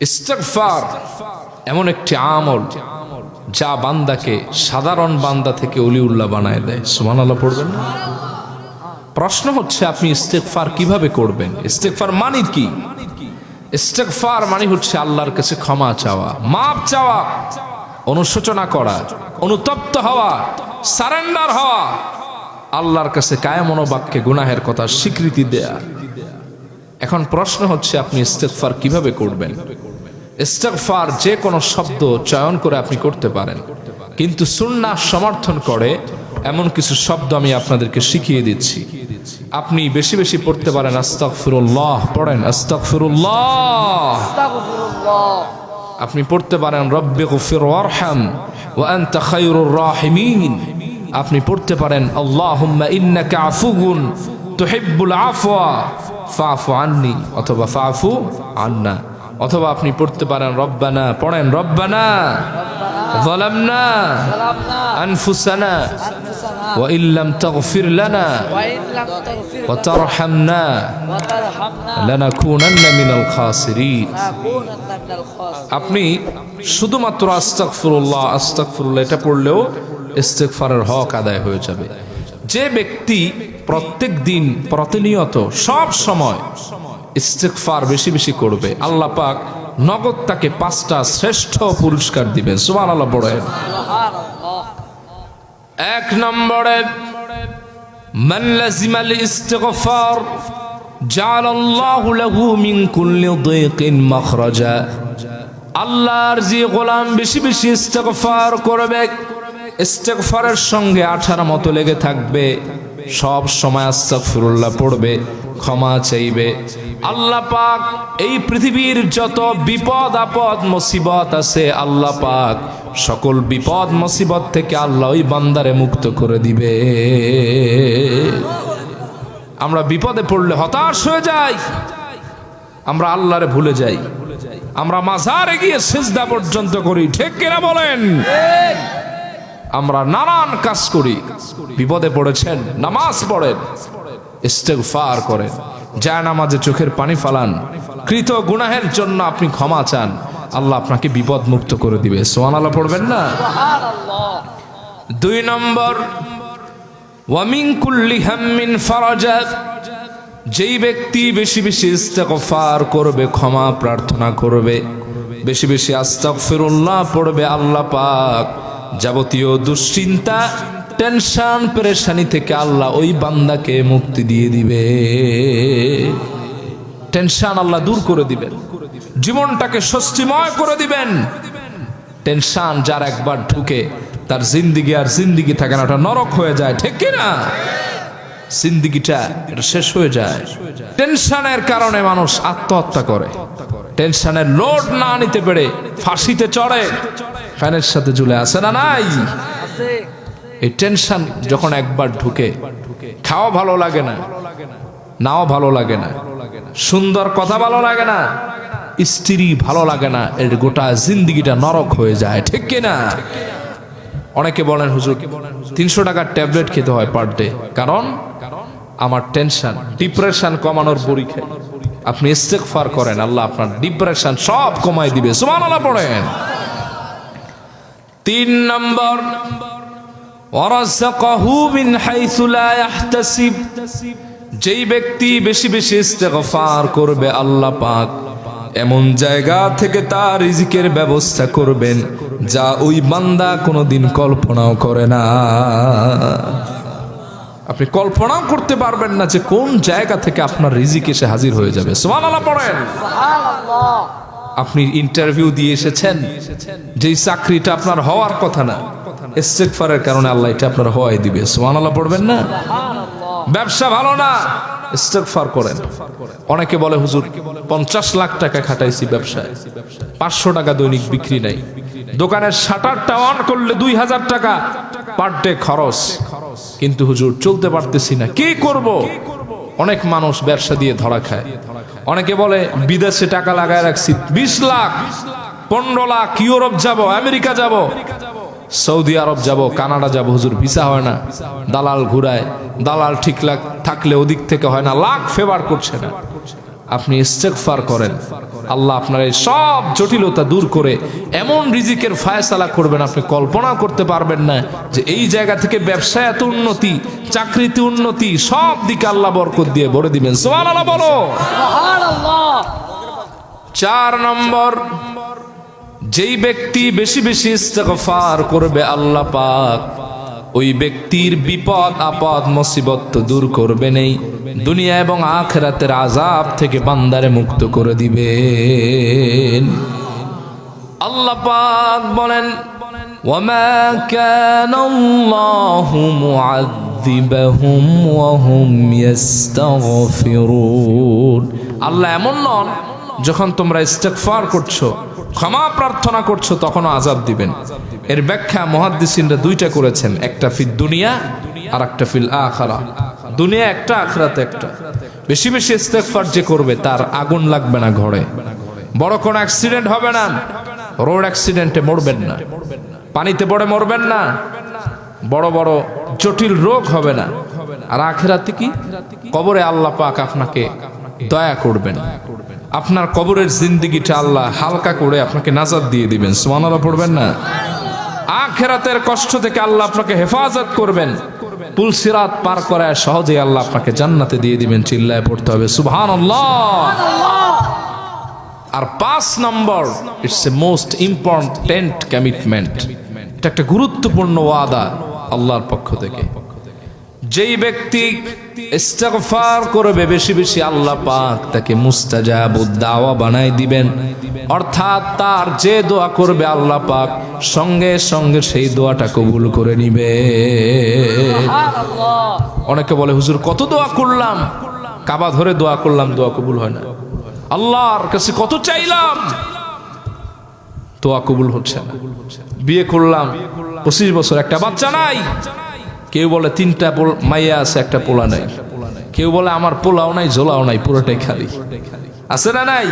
ইস্তেগফার এমন একটি আমল যা বান্দাকে, সাধারণ বান্দা থেকে অলিউল্লাহ বানায় দেয়। সুমান আল্লাহ পড়বেন না? প্রশ্ন হচ্ছে, আপনি ইস্তেগফার কীভাবে করবেন? ইস্তেগফার মানে কি? ইস্তেগফার মানে হচ্ছে আল্লাহর কাছে ক্ষমা চাওয়া মাপ চাওয়া, অনুশোচনা করা, অনুতপ্ত হওয়া, সারেন্ডার হওয়া, আল্লাহর কাছে কায়ামনোবাক্যে গুনাহের কথা স্বীকৃতি দেয়া। এখন প্রশ্ন হচ্ছে আপনি ইস্তেগফার কীভাবে করবেন? ইস্তেগফার যে কোনো শব্দ চয়ন করে আপনি করতে পারেন। কিন্তু সুন্নাহ সমর্থন করে এমন কিছু শব্দ আমি আপনাদেরকে শিখিয়ে দিচ্ছি। আপনি বেশি বেশি পড়তে পারেন আস্তাগফিরুল্লাহ পড়েন আস্তাগফিরুল্লাহ। আস্তাগফিরুল্লাহ। আপনি পড়তে পারেন রব্বে গফির ওয়ারহাম ওয়া আনতা খায়রুর রাহিমিন। আপনি পড়তে পারেন আল্লাহুম্মা ইন্নাকা আফুগুন তুহিব্বুল আফওয়া ফাফু আন্নি অথবা ফাফু আন্না অথবা আপনি পড়তে পারেন রব্বানা পড়েন রব্বানা ظلمنا সালামনা أنفسنا আনফুসানা وإن لم تغفر لنا ওয়া ইন লাম তাগফির وترحمنا ওয়া তারহামনা لنكونن من الخاسرين নাকুনান্না মিনাল খাসিরিন আপনি শুধুমাত্র আস্তাকফিরুল্লাহ আস্তাকফিরুল্লাহ এটা পড়লেও ইস্তেগফারের হক আদায় হয়ে যাবে যে ব্যক্তি প্রত্যেক দিন প্রতিনিয়ত সব সময় ইস্তেকফার বেশি বেশি করবে। আল্লাহ পাক নগদ তাকে পাঁচটা শ্রেষ্ঠ পুরস্কার দিবেন। সুমান আল্লাহ বড় এক নম্বরে জাল আল্লাহ আল্লাহর গোলাম বেশি বেশি করবে সঙ্গে আঠার মতো লেগে থাকবে। সব সময় আস্তাগফিরুল্লাহ পড়বে, ক্ষমা চাইবে। আল্লাহ পাক এই পৃথিবীর যত বিপদ, আপদ, মুসিবত আছে, আল্লাহ পাক সকল বিপদ, মুসিবত থেকে আল্লাহ ওই বান্দারে মুক্ত করে দিবে। আমরা বিপদে পড়লে হতাশ হয়ে যাই, আমরা আল্লাহরে ভুলে যাই, আমরা মাজারে গিয়ে সেজদা পর্যন্ত করি, ঠিক কিনা বলেন? আমরা নানান কাজ করি। বিপদে পড়েছেন, নামাজ পড়েন, ইস্তেগফার করেন যায় নামাজে চোখের পানি ফালান, কৃত গুনাহের জন্য আপনি ক্ষমা চান, আল্লাহ আপনাকে বিপদ মুক্ত করে দিবে। সোয়ান আল্লাহ পড়বেন না? দুই নম্বর, ওয়ামিন কুল্লি হাম্মিন ফারাজাত যেই ব্যক্তি বেশি বেশি ইস্তেগফার করবে, ক্ষমা প্রার্থনা করবে, বেশি বেশি আস্তাগফিরুল্লাহ পড়বে, আল্লাহ পাক যাবতীয় দুশ্চিন্তা, টেনশন, পরেশানি থেকে আল্লাহ ওই বান্দাকে মুক্তি দিয়ে দিবে। টেনশন আল্লাহ দূর করে দিবেন। জীবনটাকে স্বস্তিময় করে দিবেন। টেনশন যার একবার ঢুকে, তার জিন্দিগি আর জিন্দিগি থাকে না, ওটা নরক হয়ে যায়, ঠিক কি না জিন্দিগিটা এটা শেষ হয়ে যায়। টেনশনের কারণে মানুষ আত্মহত্যা করে। টেনশনের লোড না নিতে পেরে ফাঁসিতে চড়ে। ফ্যানের সাথে ঝুলে আসে না নাই? এই টেনশন যখন একবার ঢুকে, খাওয়া ভালো লাগে না, নাও ভালো লাগে না, সুন্দর কথা ভালো লাগে না, স্ত্রী ভালো লাগে না, এর গোটা জিন্দিগিটা নরক হয়ে যায়, ঠিক কিনা অনেকে বলেন, হুজুর, তিনশো টাকার ট্যাবলেট খেতে হয় পার ডে। কারণ আমার টেনশন ডিপ্রেশন কমানোর পরীক্ষা আপনি ইস্তেগফার করেন, আল্লাহ আপনার ডিপ্রেশন সব কমাই দিবে। সুমান আল্লাহ পড়েন। তিন নম্বর যেই ব্যক্তি বেশি বেশি ইস্তেগফার করবে, আল্লাহ পাক এমন জায়গা থেকে তার রিজিকের ব্যবস্থা করবেন, যা ওই বান্দা কোনোদিন কল্পনাও করে না। আপনি কল্পনাও করতে পারবেন না যে কোন জায়গা থেকে আপনার রিজিক এসে হাজির হয়ে যাবে। সুবহানাল্লাহ পড়েন। আপনি ইন্টারভিউ দিয়ে এসেছেন। যেই চাকরিটা আপনার হওয়ার কথা না ইস্তেগফারের কারণে আল্লাহ এটা আপনার হওয়াই দিবে। সুবহানাল্লাহ পড়বেন না? ব্যবসা ভালো না ইস্তেগফার করেন। অনেকে বলে হুজুর পঞ্চাশ লাখ টাকা খাটাইছি ব্যবসায়। পাঁচশো টাকা দৈনিক বিক্রি নাই। দোকানের শাটারটা অন করলে দুই হাজার টাকা পার ডে খরচ। কিন্তু হুজুর চলতে পারতেছি না। কি করব? অনেক মানুষ ব্যবসা দিয়ে ধরা খায়। অনেকে বলে বিদেশে টাকা লাগায় রাখছি। বিশ লাখ পনেরো লাখ ইউরোপ যাব আমেরিকা যাব। সৌদি আরব যাব কানাডা যাব। হুজুর ভিসা হয় না। দালাল ঘুরায়। দালাল ঠিক লাগ থাকলে ওদিক থেকে হয় না। লাখ ফেভার করছে না। আপনি ইস্তেকফার করেন। আল্লাহ আপনার এই সব জটিলতা দূর করে এমন রিজিকের ফায়সালা করবেন আপনি কল্পনা করতে পারবেন না যে এই জায়গা থেকে ব্যবসায় এত উন্নতি চাকরিতে উন্নতি সব দিকে আল্লাহ বরকত দিয়ে ভরে দিবেন। সোমান আল্লাহ বলো। সুবহানাল্লাহ। চার নম্বর যেই ব্যক্তি বেশি বেশি ইস্তেগফার করবে আল্লাহ পাক ওই ব্যক্তির বিপদ আপদ মুসিবত তো দূর করবে নেই দুনিয়া এবং আখেরাতের আজাব থেকে বান্দারে মুক্ত করে দিবেন আল্লাহ পাক বলেন وما كان الله معذبهم وهم يستغفرون আল্লাহ এমন নন যখন তোমরা ইস্তেগফার করছো ক্ষমা প্রার্থনা করছ, তখনও আজাব দিবেন। এর ব্যাখ্যা মহাদ্দিসিনরা দুইটা করেছেন, একটা ফিল দুনিয়া আর একটা ফিল আখারা। দুনিয়া একটা, আখরাতে একটা। বেশি বেশি ইস্তেগফার যে করবে, তার আগুন লাগবে না ঘরে। বড় কোনো অ্যাক্সিডেন্ট হবে না। রোড অ্যাক্সিডেন্টে মরবেন না। পানিতে পড়ে মরবেন না। বড় বড় জটিল রোগ হবে না। আর আখেরাতে কি? কবরে আল্লাহ পাক আপনাকে দয়া করবেন। আপনার কবরের জিন্দিগিটা আল্লাহ হালকা করে আপনাকে নাজাদ দিয়ে দিবেন। সুমানারা পড়বেন না? আখেরাতের কষ্ট থেকে আল্লাহ আপনাকে হেফাজত করবেন। পুলসিরাত পার করায় সহজেই আল্লাহ আপনাকে জান্নাতে দিয়ে দিবেন, চিল্লায় পড়তে হবে। সুবহান আর পাঁচ নম্বর it's a most important commitment এটা একটা গুরুত্বপূর্ণ ওয়াদা আল্লাহর পক্ষ থেকে। যেই ব্যক্তি ইস্তেগফার করবে বেশি বেশি আল্লাহ পাক তাকে মুস্তাজাবুদ দাওয়া বানাই দিবেন। অর্থাৎ তার যে দোয়া করবে আল্লাহ পাক সঙ্গে সঙ্গে সেই দোয়াটা কবুল করে নিবে। সুবহানাল্লাহ। অনেকে বলে হুজুর কত দোয়া করলাম? কাবা ধরে দোয়া করলাম দোয়া কবুল হয় না। আল্লাহর কাছে কত চাইলাম? দোয়া কবুল হচ্ছে না। বিয়ে করলাম পঁচিশ বছর একটা বাচ্চা নাই। কেউ বলে তিনটা পোল- মাইয়া আছে, একটা পোলা নাই। কেউ বলে আমার পোলাও নাই, ঝোলাও নাই, পুরোটাই খালি। আছে না নাই?